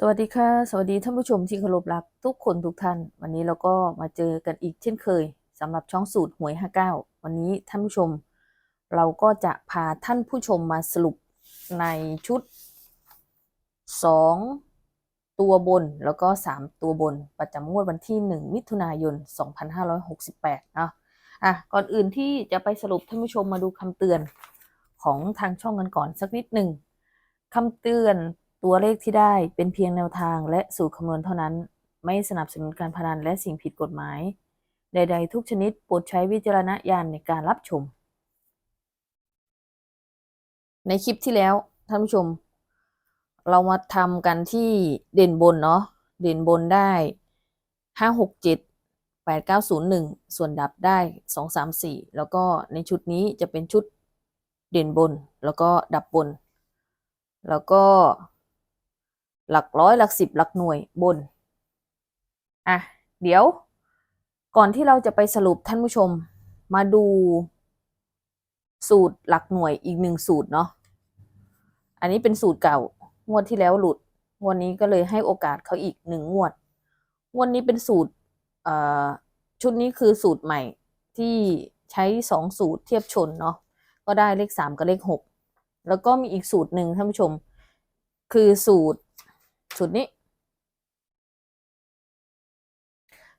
สวัสดีค่ะ สวัสดีท่านผู้ชมที่เคารพรักทุกคนทุกท่าน วันนี้เราก็มาเจอกันอีกเช่นเคยสำหรับช่องสูตรหวย 59 วันนี้ท่านผู้ชม เราก็จะพาท่านผู้ชมมาสรุปในชุด 2 ตัวบนแล้วก็ 3 ตัวบนประจำงวดวันที่ 1 มิถุนายน 2568เนาะอะก่อนอื่นที่จะไปสรุปท่านผู้ชมมาดูคำเตือนของทางช่องกันก่อนสักนิดหนึ่งคำเตือน ตัวเลขที่ได้เป็นเพียงแนวทางและสูตรคำนวณเท่านั้น ไม่สนับสนุนการพนันและสิ่งผิดกฎหมาย ใด ๆ ทุกชนิดโปรดใช้วิจารณญาณในการรับชม ในคลิปที่แล้วท่านผู้ชม เรามาทำกันที่เด่นบนเนาะเด่นบนได้ห้าหกเจ็ดแปดเก้าศูนย์หนึ่งส่วนดับได้สองสามสี่แล้วก็ในชุดนี้จะเป็นชุดเด่นบนแล้วก็ดับบน แล้วก็ หลักร้อยหลักสิบหลักหน่วยบน อะ เดี๋ยว ก่อนที่เราจะไปสรุปท่านผู้ชม มาดู สูตรหลักหน่วยอีกหนึ่งสูตรเนาะ อันนี้เป็นสูตรเก่า งวดที่แล้วหลุด งวดนี้ก็เลยให้โอกาสเขาอีกหนึ่งงวด งวดนี้เป็นสูตรชุดนี้คือสูตรใหม่ที่ใช้สองสูตรเทียบชนเนาะ ก็ได้เลขสามกับเลขหกแล้วก็มีอีกสูตรหนึ่งท่านผู้ชม คือสูตร สูตรนี้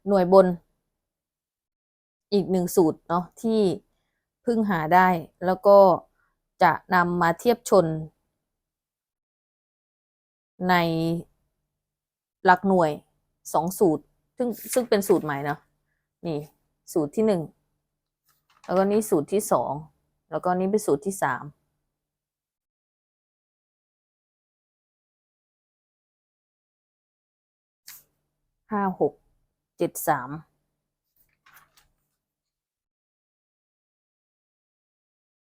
หน่วยบน อีกหนึ่งสูตรเนาะที่เพึ่งหาได้ แล้วก็จะนำมาเทียบชน ในหลักหน่วยสองสูตร ซึ่งซึ่งเป็นสูตรใหม่เนาะนี่สูตรที่หนึ่งแล้วก็นี่สูตรที่สองแล้วก็นี่เป็นสูตรที่สาม ห้าหกเจ็ดสาม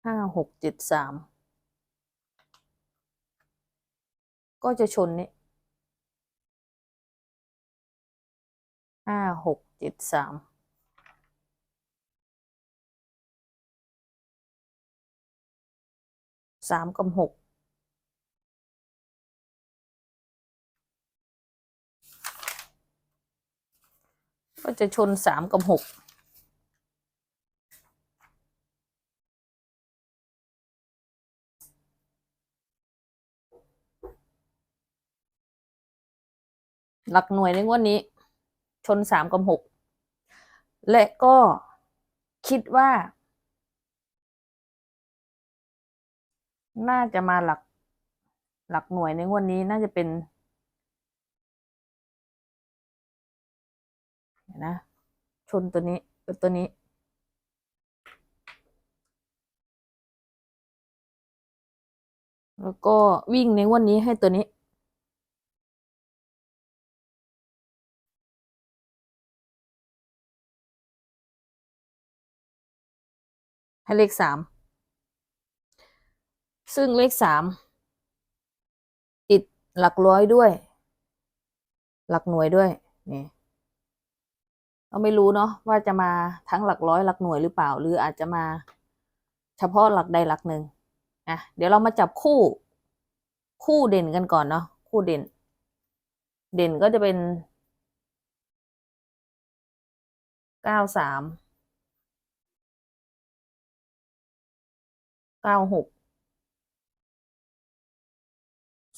ห้าหกเจ็ดสามก็จะชนนี้ห้าหกเจ็ดสามสามกับหก ก็จะชนสามกับหกหลักหน่วยในงวดนี้ ชนสามกับหกและก็คิดว่า น่าจะมาหลักหลักหน่วยในงวดนี้น่าจะเป็น นะ ชนตัวนี้ตัวนี้ แล้วก็วิ่งในวันนี้ให้ตัวนี้ ให้เลขสาม ซึ่งเลขสามติดหลักร้อยด้วย หลักหน่วยด้วย นี่ เราไม่รู้เนาะว่าจะมาทั้งหลักร้อยหลักหน่วยหรือเปล่า หรืออาจจะมาเฉพาะหลักใดหลักหนึ่งอะเดี๋ยวเรามาจับคู่ คู่เด่นกันก่อนเนาะคู่เด่น เด่นก็จะเป็นเก้าสามเก้าหก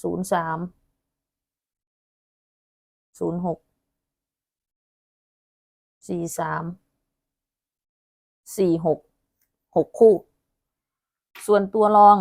ศูนย์สามศูนย์หก สี่สามสี่หกหกคู่ ส่วนตัวรอง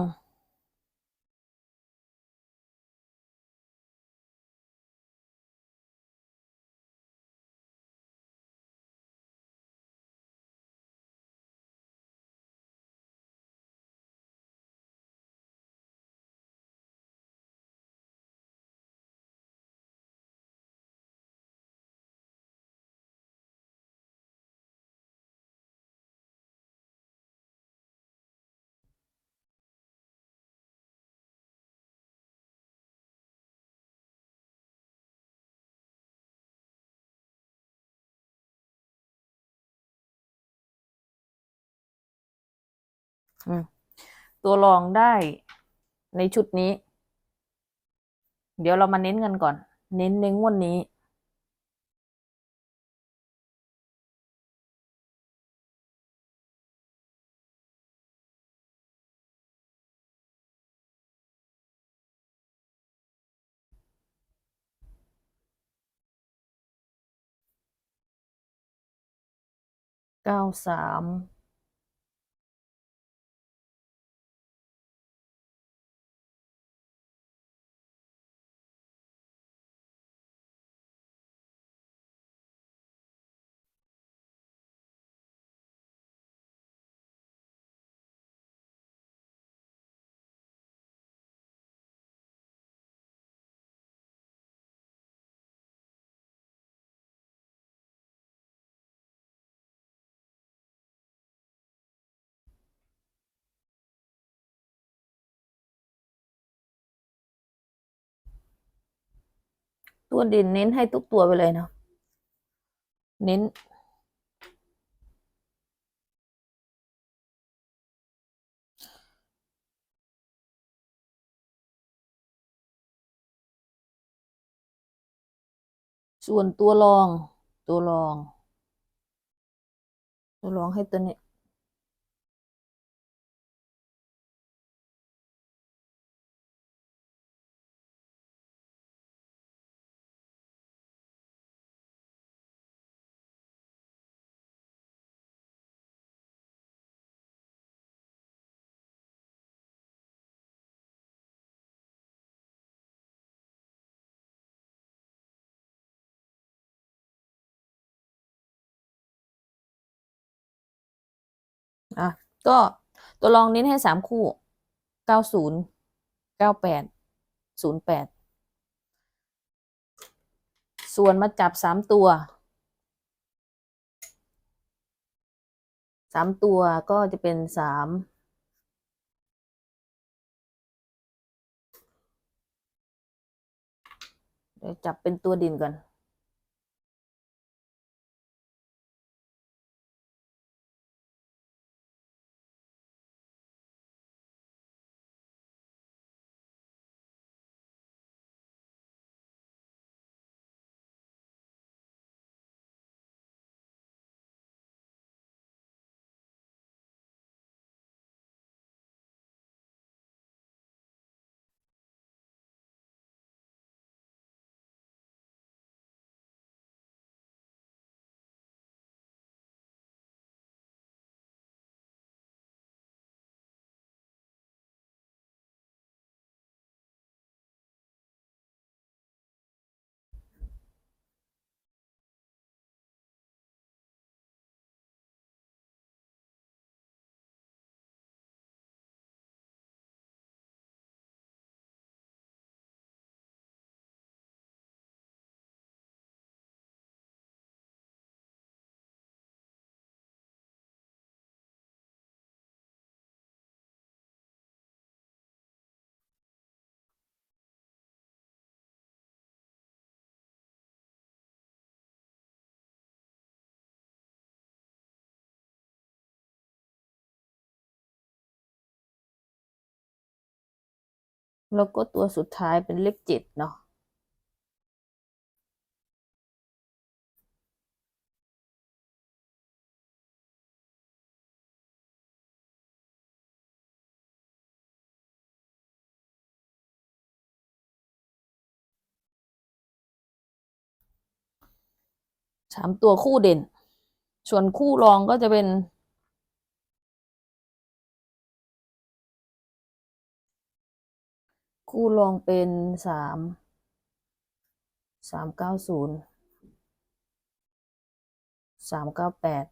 ตัวรองได้ในชุดนี้ เดี๋ยวเรามาเน้นกันก่อน เน้นในงวดนี้ เก้าสาม ตัวเด่นเน้นให้ทุกตัวไปเลยเนาะเน้น ส่วนตัวรองตัวรอง ตัวรองให้ตัวนี้ ก็ตัวรองเน้นให้สามคู่เก้าศูนย์เก้าแปดศูนย์แปดส่วนมาจับสามตัวสามตัวก็จะเป็นสามเดี๋ยวจับเป็นตัวดินก่อน แล้วก็ตัวสุดท้ายเป็นเลขเจ็ดเนาะสามตัวคู่เด่น ส่วนคู่รองก็จะเป็น คู่รองเป็นสามสามเก้าศูนย์สามเก้าแปด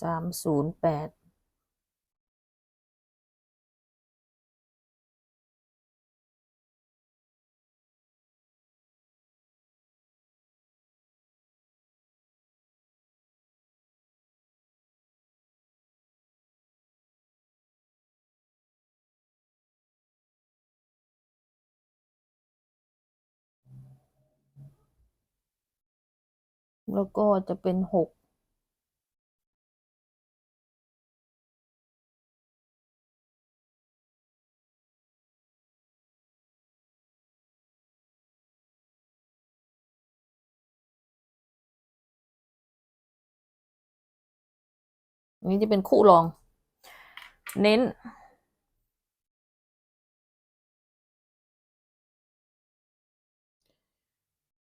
สามศูนย์แปด แล้วก็จะเป็นหกนนี้จะเป็นคู่รอง เน้น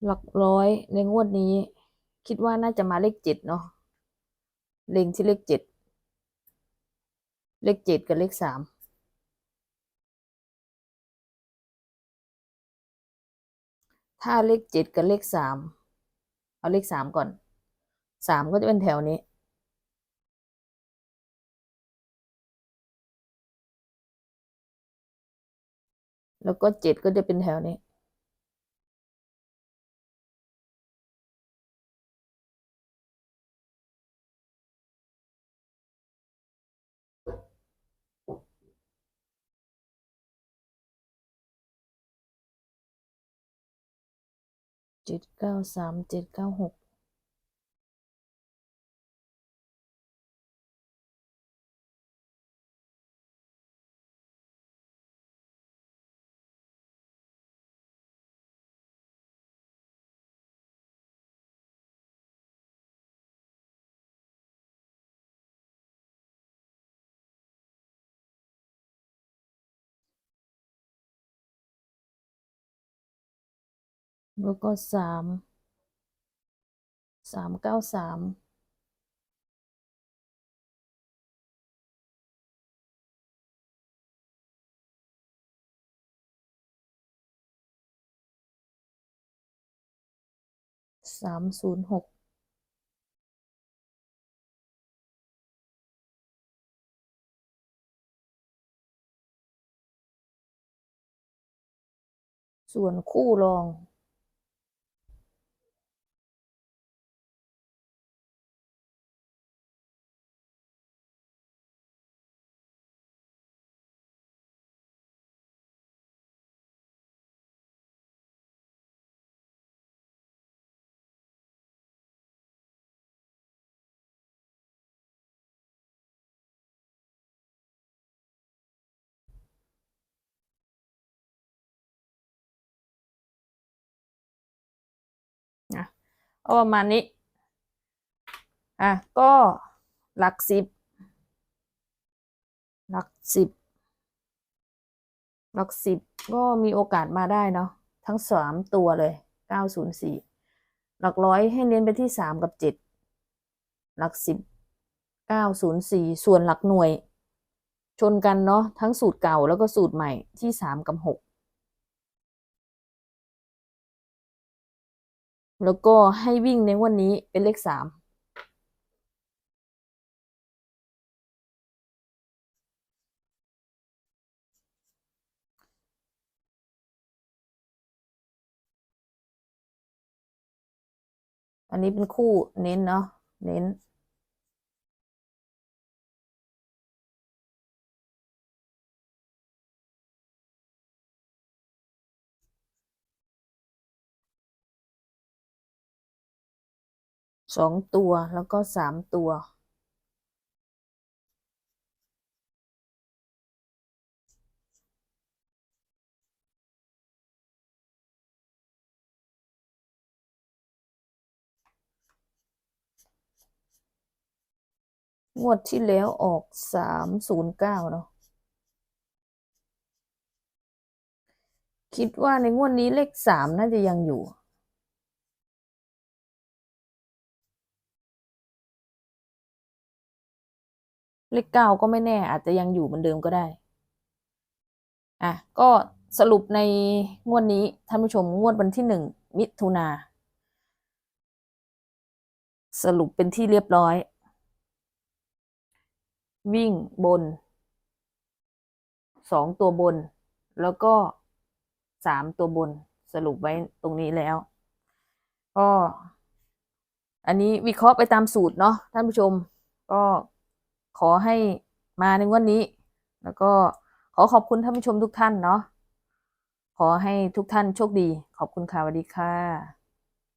หลักร้อยในงวดนี้ คิดว่าน่าจะมาเลขเจ็ดเนาะเล็งที่เลขเจ็ดเลขเจ็ดกับเลขสามถ้าเลขเจ็ดกับเลขสามเอาเลขสามก่อนสามก็จะเป็นแถวนี้ แล้วก็เจ็ดก็จะเป็นแถวนี้ 793 796 แล้วก็สามสามเก้าสามสามศูนย์หกส่วนคู่รอง เอาประมาณนี้ อะ ก็หลักสิบ หลักสิบ หลักสิบก็มีโอกาสมาได้เนาะ ทั้งสามตัวเลยเก้าศูนย์สี่ หลักร้อยให้เน้นไปที่สามกับเจ็ด หลักสิบเก้าศูนย์สี่ส่วนหลักหน่วย ชนกันเนาะทั้งสูตรเก่าแล้วก็สูตรใหม่ที่สามกับหก แล้วก็ให้วิ่งในวันนี้เป็นเลขสามอันนี้เป็นคู่เน้นเนาะเน้น สองตัวแล้วก็สามตัว งวดที่แล้วออกสามศูนย์เก้าเนาะคิดว่าในงวดนี้เลขสามน่าจะยังอยู่ เลขเก้าก็ไม่แน่ อาจจะยังอยู่เหมือนเดิมก็ได้ อะ ก็สรุปในงวดนี้ท่านผู้ชมงวดวันที่หนึ่งมิถุนาสรุปเป็นที่เรียบร้อย วิ่งบนสองตัวบน แล้วก็สามตัวบนสรุปไว้ตรงนี้แล้ว ก็ อันนี้วิเคราะห์ไปตามสูตรเนาะท่านผู้ชม ก็ ขอให้มาในวันนี้ แล้วก็ขอขอบคุณท่านผู้ชมทุกท่านเนาะขอให้ทุกท่านโชคดี ขอบคุณค่ะสวัสดีค่ะ